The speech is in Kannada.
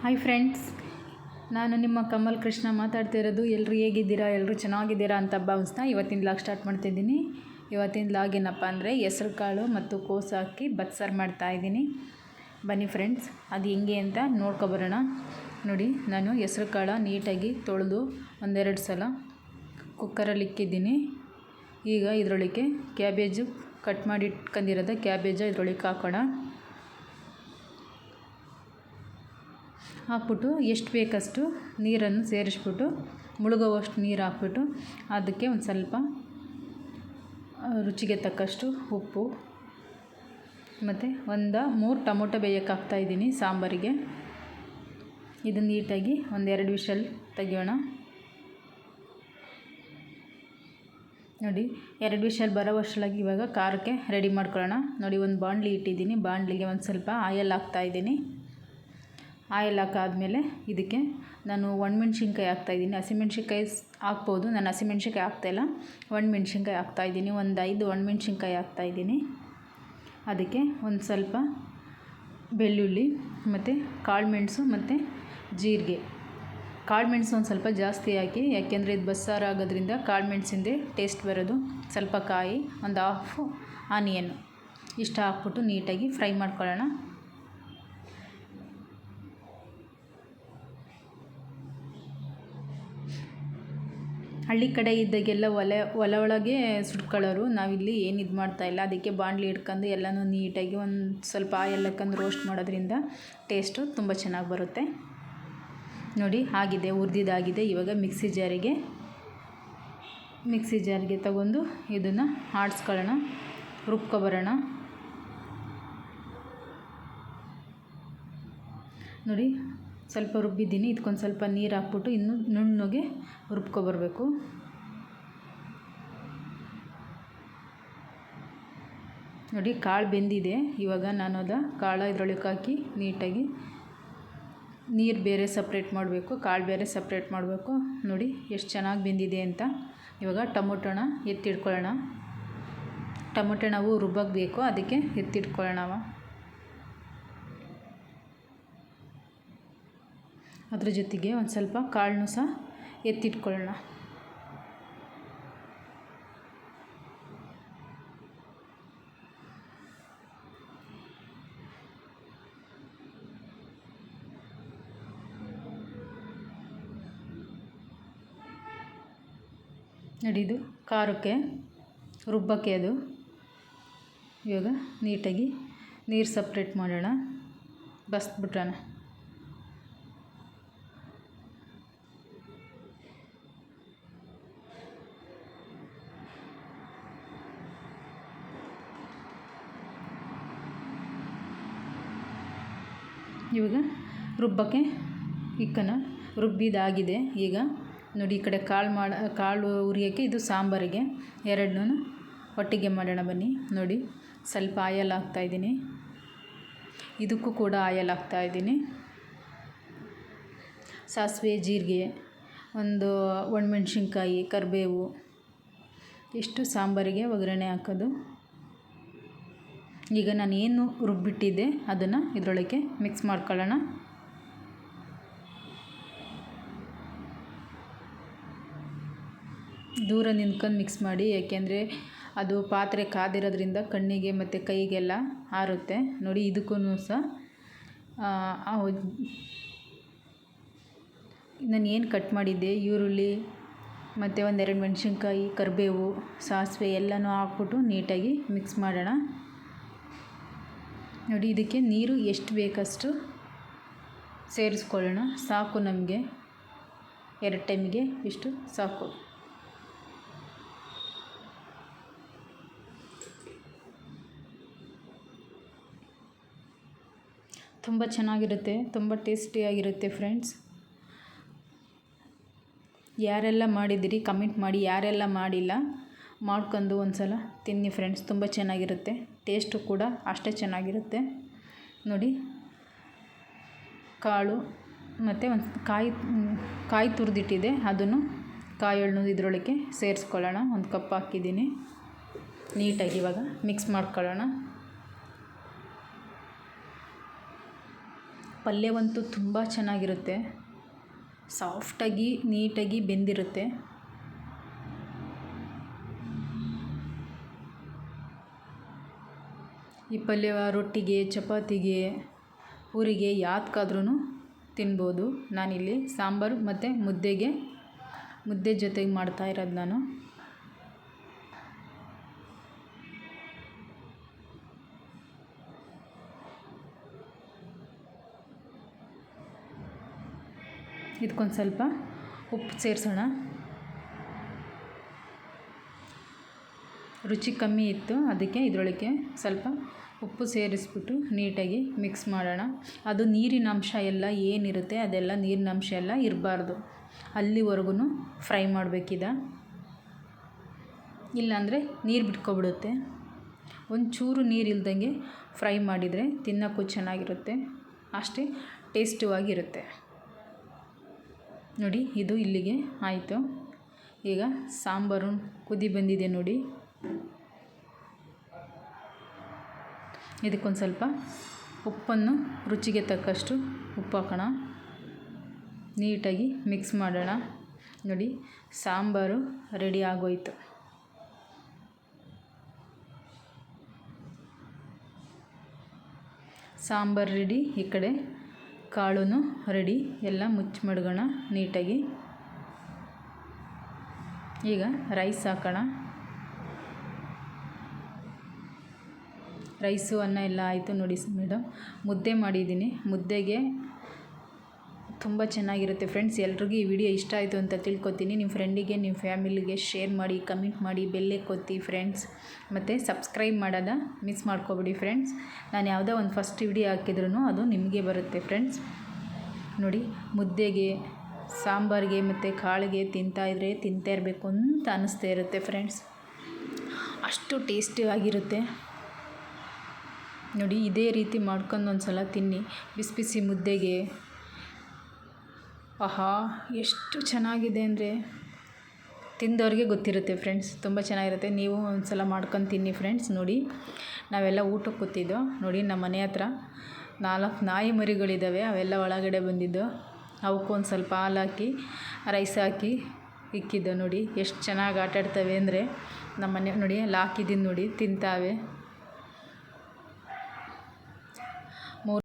ಹಾಯ್ ಫ್ರೆಂಡ್ಸ್ ನಾನು ನಿಮ್ಮ ಕಮಲ್ ಕೃಷ್ಣ ಮಾತಾಡ್ತಿರೋದು ಎಲ್ಲರೂ ಹೇಗಿದ್ದೀರಾ? ಎಲ್ಲರೂ ಚೆನ್ನಾಗಿದ್ದೀರಾ ಅಂತ ಭಾವಿಸ್ತಾ ಇವತ್ತಿನ ಲಾಗ್ ಸ್ಟಾರ್ಟ್ ಮಾಡ್ತಿದ್ದೀನಿ ಇವತ್ತಿನ ಲಾಗ್ ಏನಪ್ಪ ಅಂದರೆ ಹೆಸ್ರು ಕಾಳು ಮತ್ತು ಕೋಸು ಹಾಕಿ ಮಾಡ್ತಾ ಮಾಡ್ತಾಯಿದ್ದೀನಿ ಬನ್ನಿ ಫ್ರೆಂಡ್ಸ್ ಅದು ಹೆಂಗೆ ಅಂತ ನೋಡ್ಕೊಬರೋಣ ನೋಡಿ, ನಾನು ಹೆಸ್ರು ಕಾಳು ನೀಟಾಗಿ ತೊಳೆದು ಒಂದೆರಡು ಸಲ ಕುಕ್ಕರಲ್ಲಿ ಇಕ್ಕಿದ್ದೀನಿ. ಈಗ ಇದರೊಳಗೆ ಕ್ಯಾಬೇಜು ಕಟ್ ಮಾಡಿ ಇಟ್ಕೊಂಡಿರೋದ ಕ್ಯಾಬೇಜ ಇದರೊಳಗೆ ಹಾಕೋಣ. ಹಾಕ್ಬಿಟ್ಟು ಎಷ್ಟು ಬೇಕಷ್ಟು ನೀರನ್ನು ಸೇರಿಸ್ಬಿಟ್ಟು, ಮುಳುಗೋವಷ್ಟು ನೀರು ಹಾಕ್ಬಿಟ್ಟು, ಅದಕ್ಕೆ ಒಂದು ಸ್ವಲ್ಪ ರುಚಿಗೆ ತಕ್ಕಷ್ಟು ಉಪ್ಪು. ಮತ್ತು ಒಂದು ಮೂರು ಟೊಮೊಟೊ ಬೇಯಕ್ಕೆ ಹಾಕ್ತಾಯಿದ್ದೀನಿ ಸಾಂಬಾರಿಗೆ. ಇದು ನೀಟಾಗಿ ಒಂದೆರಡು ವಿಷಲ್ ತೆಗಿಯೋಣ. ನೋಡಿ, ಎರಡು ವಿಷಲ್ ಬರೋ ವರ್ಷಲಾಗಿ ಇವಾಗ ಖಾರಕ್ಕೆ ರೆಡಿ ಮಾಡ್ಕೊಳ್ಳೋಣ. ನೋಡಿ, ಒಂದು ಬಾಣಲಿ ಇಟ್ಟಿದ್ದೀನಿ. ಬಾಣಲಿಗೆ ಒಂದು ಸ್ವಲ್ಪ ಆಯಲ್ ಹಾಕ್ತಾಯಿದ್ದೀನಿ ಆಯಿಲ್ ಹಾಕಾದ್ಮೇಲೆ ಇದಕ್ಕೆ ನಾನು ಒಣಮೆಣ್ಸಿನ್ಕಾಯಿ ಹಾಕ್ತಾಯಿದ್ದೀನಿ ಹಸಿಮೆಣ್ಸಿನ್ಕಾಯಿ ಹಾಕ್ಬೋದು. ನಾನು ಹಸಿಮೆಣ್ಸಿನ್ಕಾಯಿ ಹಾಕ್ತಾಯಿಲ್ಲ ಒಣಮೆಣ್ಸಿನ್ಕಾಯಿ ಹಾಕ್ತಾಯಿದ್ದೀನಿ ಒಂದು ಐದು ಒಣಮೆಣ್ಸಿನ್ಕಾಯಿ ಹಾಕ್ತಾಯಿದ್ದೀನಿ ಅದಕ್ಕೆ ಒಂದು ಸ್ವಲ್ಪ ಬೆಳ್ಳುಳ್ಳಿ ಮತ್ತು ಕಾಳು ಮೆಣಸು ಮತ್ತು ಜೀರಿಗೆ. ಕಾಳು ಮೆಣಸು ಒಂದು ಸ್ವಲ್ಪ ಜಾಸ್ತಿ ಹಾಕಿ, ಯಾಕೆಂದರೆ ಇದು ಬಸ್ಸಾರು ಆಗೋದ್ರಿಂದ ಕಾಳು ಮೆಣಸಿಂದೆ ಟೇಸ್ಟ್ ಬರೋದು ಸ್ವಲ್ಪ ಕಾಯಿ, ಒಂದು ಹಾಫು ಆನಿಯನ್ ಇಷ್ಟು ಹಾಕ್ಬಿಟ್ಟು ನೀಟಾಗಿ ಫ್ರೈ ಮಾಡ್ಕೊಳ್ಳೋಣ. ಹಳ್ಳಿ ಕಡೆ ಇದ್ದಾಗೆಲ್ಲ ಒಲೆ ಒಲ ಒಳಗೆ ಸುಟ್ಕೊಳ್ಳೋರು. ನಾವಿಲ್ಲಿ ಏನು ಇದು ಮಾಡ್ತಾಯಿಲ್ಲ ಅದಕ್ಕೆ ಬಾಣಲಿ ಇಟ್ಕೊಂಡು ಎಲ್ಲನೂ ನೀಟಾಗಿ ಒಂದು ಸ್ವಲ್ಪ ಆಯಿಲ್ ರೋಸ್ಟ್ ಮಾಡೋದ್ರಿಂದ ಟೇಸ್ಟು ತುಂಬ ಚೆನ್ನಾಗಿ ಬರುತ್ತೆ. ನೋಡಿ, ಆಗಿದೆ ಹುರಿದಿದ್ದಾಗಿದೆ ಇವಾಗ ಮಿಕ್ಸಿ ಜಾರಿಗೆ ಮಿಕ್ಸಿ ಜಾರಿಗೆ ತಗೊಂಡು ಇದನ್ನು ಆಡಿಸ್ಕೊಳ್ಳೋಣ, ರುಬ್ಕೊಬರೋಣ. ನೋಡಿ ಸ್ವಲ್ಪ ರುಬ್ಬಿದ್ದೀನಿ. ಇದಕ್ಕೊಂದು ಸ್ವಲ್ಪ ನೀರು ಹಾಕ್ಬಿಟ್ಟು ಇನ್ನೂ ನುಣ್ಣಗೆ ರುಬ್ಕೊಬರ್ಬೇಕು. ನೋಡಿ, ಕಾಳು ಬೆಂದಿದೆ. ಇವಾಗ ನಾನು ಅದ ಕಾಳು ಇದ್ರೊಳಗೆ ಹಾಕಿ ನೀಟಾಗಿ ನೀರು ಬೇರೆ ಸಪ್ರೇಟ್ ಮಾಡಬೇಕು. ಕಾಳು ಬೇರೆ ಸಪ್ರೇಟ್ ಮಾಡಬೇಕು. ನೋಡಿ, ಎಷ್ಟು ಚೆನ್ನಾಗಿ ಬೆಂದಿದೆ ಅಂತ. ಇವಾಗ ಟೊಮೊಟೊನ ಎತ್ತಿಟ್ಕೊಳ್ಳೋಣ ಟೊಮೊಟೊ ನಾವು ರುಬ್ಬಕ್ಕೆ ಬೇಕು. ಅದಕ್ಕೆ ಎತ್ತಿಟ್ಕೊಳ್ಳೋಣ ಅದ್ರ ಜೊತೆಗೆ ಒಂದು ಸ್ವಲ್ಪ ಕಾಳನ್ನು ಸಹ ಎತ್ತಿಟ್ಕೊಳ್ಳೋಣ. ನಡೀದು ಖಾರಕ್ಕೆ ರುಬ್ಬಕ್ಕೆ ಅದು ಇವಾಗ ನೀಟಾಗಿ ನೀರು ಸಪ್ರೇಟ್ ಮಾಡೋಣ. ಬಸ್ಬಿಟ್ರೋಣ. ಇವಾಗ ರುಬ್ಬಕ್ಕೆ ಇಕ್ಕನ ರುಬ್ಬಿದಾಗಿದೆ. ಈಗ ನೋಡಿ, ಈ ಕಡೆ ಕಾಳು ಮಾಡ, ಕಾಳು ಹುರಿಯೋಕ್ಕೆ ಇದು ಸಾಂಬಾರಿಗೆ ಎರಡನ್ನೂ ಒಟ್ಟಿಗೆ ಮಾಡೋಣ ಬನ್ನಿ. ನೋಡಿ, ಸ್ವಲ್ಪ ಆಯಲ್ ಹಾಕ್ತಾಯಿದ್ದೀನಿ ಇದಕ್ಕೂ ಕೂಡ ಆಯಲ್ ಹಾಕ್ತಾಯಿದ್ದೀನಿ ಸಾಸಿವೆ, ಜೀರಿಗೆ, ಒಂದು ಒಣಮೆಣ್ಸಿನ್ಕಾಯಿ, ಕರಿಬೇವು, ಇಷ್ಟು ಸಾಂಬಾರಿಗೆ ಒಗ್ಗರಣೆ ಹಾಕೋದು. ಈಗ ನಾನು ಏನು ರುಬ್ಬಿಟ್ಟಿದ್ದೆ ಅದನ್ನು ಇದರೊಳಗೆ ಮಿಕ್ಸ್ ಮಾಡ್ಕೊಳ್ಳೋಣ. ದೂರ ನಿಂತ್ಕೊಂಡು ಮಿಕ್ಸ್ ಮಾಡಿ, ಯಾಕೆಂದರೆ ಅದು ಪಾತ್ರೆ ಕಾದಿರೋದ್ರಿಂದ ಕಣ್ಣಿಗೆ ಮತ್ತು ಕೈಗೆಲ್ಲ ಆರುತ್ತೆ. ನೋಡಿ ಇದಕ್ಕೂ ಸಹ ನಾನು ಏನು ಕಟ್ ಮಾಡಿದ್ದೆ? ಈರುಳ್ಳಿ, ಮತ್ತು ಒಂದೆರಡು ಮೆಣಸಿನ್ಕಾಯಿ, ಕರಿಬೇವು, ಸಾಸಿವೆ ಎಲ್ಲನೂ ಹಾಕ್ಬಿಟ್ಟು ನೀಟಾಗಿ ಮಿಕ್ಸ್ ಮಾಡೋಣ. ನೋಡಿ, ಇದಕ್ಕೆ ನೀರು ಎಷ್ಟು ಬೇಕಷ್ಟು ಸೇರಿಸ್ಕೊಳ್ಳೋಣ. ಸಾಕು ನಮಗೆ. ಎರಡು ಟೈಮಿಗೆ ಇಷ್ಟು ಸಾಕು. ತುಂಬ ಚೆನ್ನಾಗಿರುತ್ತೆ, ತುಂಬ ಟೇಸ್ಟಿಯಾಗಿರುತ್ತೆ ಫ್ರೆಂಡ್ಸ್. ಯಾರೆಲ್ಲ ಮಾಡಿದ್ದೀರಿ, ಕಮೆಂಟ್ ಮಾಡಿ. ಯಾರೆಲ್ಲ ಮಾಡಿಲ್ಲ, ಮಾಡ್ಕೊಂಡು ಒಂದು ಸಲ ತಿನ್ನಿ ಫ್ರೆಂಡ್ಸ್, ತುಂಬ ಚೆನ್ನಾಗಿರುತ್ತೆ. ಟೇಸ್ಟು ಕೂಡ ಅಷ್ಟೇ ಚೆನ್ನಾಗಿರುತ್ತೆ. ನೋಡಿ. ಕಾಳು ಮತ್ತು ಒಂದು ಕಾಯಿ ಕಾಯಿ ತುರಿದಿಟ್ಟಿದೆ. ಅದನ್ನು ಕಾಯಳನ್ನು ಇದರೊಳಗೆ ಸೇರಿಸ್ಕೊಳ್ಳೋಣ. ಒಂದು ಕಪ್ ಹಾಕಿದ್ದೀನಿ. ನೀಟಾಗಿ ಇವಾಗ ಮಿಕ್ಸ್ ಮಾಡ್ಕೊಳ್ಳೋಣ. ಪಲ್ಯವಂತೂ ತುಂಬ ಚೆನ್ನಾಗಿರುತ್ತೆ. ಸಾಫ್ಟಾಗಿ ನೀಟಾಗಿ ಬೆಂದಿರುತ್ತೆ. ಈ ಪಲ್ಯ ರೊಟ್ಟಿಗೆ, ಚಪಾತಿಗೆ ಪೂರಿಗೆ ಯಾವ್ದಕ್ಕಾದ್ರೂ ತಿನ್ಬೋದು. ನಾನಿಲ್ಲಿ ಸಾಂಬಾರು ಮತ್ತು ಮುದ್ದೆಗೆ, ಮುದ್ದೆ ಜೊತೆಗೆ ಮಾಡ್ತಾ ಇರೋದು ನಾನು. ಇದಕ್ಕೊಂದು ಸ್ವಲ್ಪ ಉಪ್ಪು ಸೇರಿಸೋಣ. ರುಚಿ ಕಮ್ಮಿ ಇತ್ತು, ಅದಕ್ಕೆ ಇದರೊಳಗೆ ಸ್ವಲ್ಪ ಉಪ್ಪು ಸೇರಿಸ್ಬಿಟ್ಟು ನೀಟಾಗಿ ಮಿಕ್ಸ್ ಮಾಡೋಣ. ಅದು ನೀರಿನ ಅಂಶ ಎಲ್ಲ ಏನಿರುತ್ತೆ, ಅದೆಲ್ಲ ನೀರಿನ ಅಂಶ ಎಲ್ಲ ಇರಬಾರ್ದು. ಅಲ್ಲಿವರೆಗೂ ಫ್ರೈ ಮಾಡಬೇಕಿದ. ಇಲ್ಲಾಂದರೆ ನೀರು ಬಿಟ್ಕೊಬಿಡುತ್ತೆ. ಒಂಚೂರು ನೀರು ಇಲ್ದಂಗೆ ಫ್ರೈ ಮಾಡಿದರೆ ತಿನ್ನೋಕ್ಕೂ ಚೆನ್ನಾಗಿರುತ್ತೆ. ಅಷ್ಟೇ ಟೇಸ್ಟಿವಾಗಿರುತ್ತೆ. ನೋಡಿ, ಇದು ಇಲ್ಲಿಗೆ ಆಯಿತು. ಈಗ ಸಾಂಬಾರು ಕುದಿ ಬಂದಿದೆ ನೋಡಿ. ಇದಕ್ಕೊಂದು ಸ್ವಲ್ಪ ಉಪ್ಪನ್ನು ರುಚಿಗೆ ತಕ್ಕಷ್ಟು ಉಪ್ಪು ಹಾಕೋಣ. ನೀಟಾಗಿ ಮಿಕ್ಸ್ ಮಾಡೋಣ. ನೋಡಿ, ಸಾಂಬಾರು ರೆಡಿ ಆಗೋಯ್ತು. ಸಾಂಬಾರು ರೆಡಿ, ಈ ಕಡೆ ಕಾಳು ರೆಡಿ. ಎಲ್ಲ ಮುಚ್ಚಿ ಮಡಗೋಣ ನೀಟಾಗಿ. ಈಗ ರೈಸ್ ಹಾಕೋಣ. ರೈಸು ಅನ್ನ ಎಲ್ಲ ಆಯಿತು ನೋಡಿ ಮೇಡಮ್. ಮುದ್ದೆ ಮಾಡಿದ್ದೀನಿ. ಮುದ್ದೆಗೆ ತುಂಬ ಚೆನ್ನಾಗಿರುತ್ತೆ ಫ್ರೆಂಡ್ಸ್. ಎಲ್ರಿಗೂ ಈ ವಿಡಿಯೋ ಇಷ್ಟ ಆಯಿತು ಅಂತ ತಿಳ್ಕೊತೀನಿ. ನಿಮ್ಮ ಫ್ರೆಂಡಿಗೆ ನಿಮ್ಮ ಫ್ಯಾಮಿಲಿಗೆ ಶೇರ್ ಮಾಡಿ ಕಮೆಂಟ್ ಮಾಡಿ, ಬೆಲ್ಲೆ ಕೊತ್ತಿ ಫ್ರೆಂಡ್ಸ್ ಮತ್ತು ಸಬ್ಸ್ಕ್ರೈಬ್ ಮಾಡೋದ ಮಿಸ್ ಮಾಡ್ಕೊಬಿಡಿ ಫ್ರೆಂಡ್ಸ್ ನಾನು ಯಾವುದೋ ಒಂದು ಫಸ್ಟ್ ವಿಡಿಯೋ ಹಾಕಿದ್ರೂ ಅದು ನಿಮಗೆ ಬರುತ್ತೆ ಫ್ರೆಂಡ್ಸ್ ನೋಡಿ, ಮುದ್ದೆಗೆ, ಸಾಂಬಾರಿಗೆ ಮತ್ತು ಕಾಳಿಗೆ ತಿಂತಾಯಿದ್ರೆ ತಿಂತಾ ಇರಬೇಕು ಅಂತ ಅನ್ನಿಸ್ತಾ ಇರುತ್ತೆ ಫ್ರೆಂಡ್ಸ್ ಅಷ್ಟು ಟೇಸ್ಟಿ ಆಗಿರುತ್ತೆ. ನೋಡಿ, ಇದೇ ರೀತಿ ಮಾಡ್ಕೊಂಡು ಒಂದು ಸಲ ತಿನ್ನಿ. ಬಿಸಿ ಬಿಸಿ ಮುದ್ದೆಗೆ. ಆಹಾ, ಎಷ್ಟು ಚೆನ್ನಾಗಿದೆ ಅಂದರೆ. ತಿಂದವ್ರಿಗೆ ಗೊತ್ತಿರುತ್ತೆ ಫ್ರೆಂಡ್ಸ್, ತುಂಬ ಚೆನ್ನಾಗಿರುತ್ತೆ. ನೀವು ಒಂದು ಸಲ ಮಾಡ್ಕೊಂಡು ತಿನ್ನಿ ಫ್ರೆಂಡ್ಸ್, ನೋಡಿ. ನಾವೆಲ್ಲ ಊಟಕ್ಕೆ ಕೂತಿದ್ದೋ. ನೋಡಿ, ನಮ್ಮ ಮನೆ ಹತ್ರ ನಾಲ್ಕು ನಾಯಿ ಮರಿಗಳಿದ್ದಾವೆ ಅವೆಲ್ಲ ಒಳಗಡೆ ಬಂದಿದ್ದು. ಅವಕ್ಕೂ ಒಂದು ಸ್ವಲ್ಪ ಹಾಲು ಹಾಕಿ, ರೈಸ್ ಹಾಕಿ ಇಕ್ಕಿದ್ದೋ, ನೋಡಿ. ಎಷ್ಟು ಚೆನ್ನಾಗಿ ಆಟಾಡ್ತವೆ ಅಂದರೆ. ನಮ್ಮ ಮನೆ, ನೋಡಿ ಅಲ್ಲಿ ಹಾಕಿದ್ದೀನಿ ನೋಡಿ. ತಿಂತಾವೆ.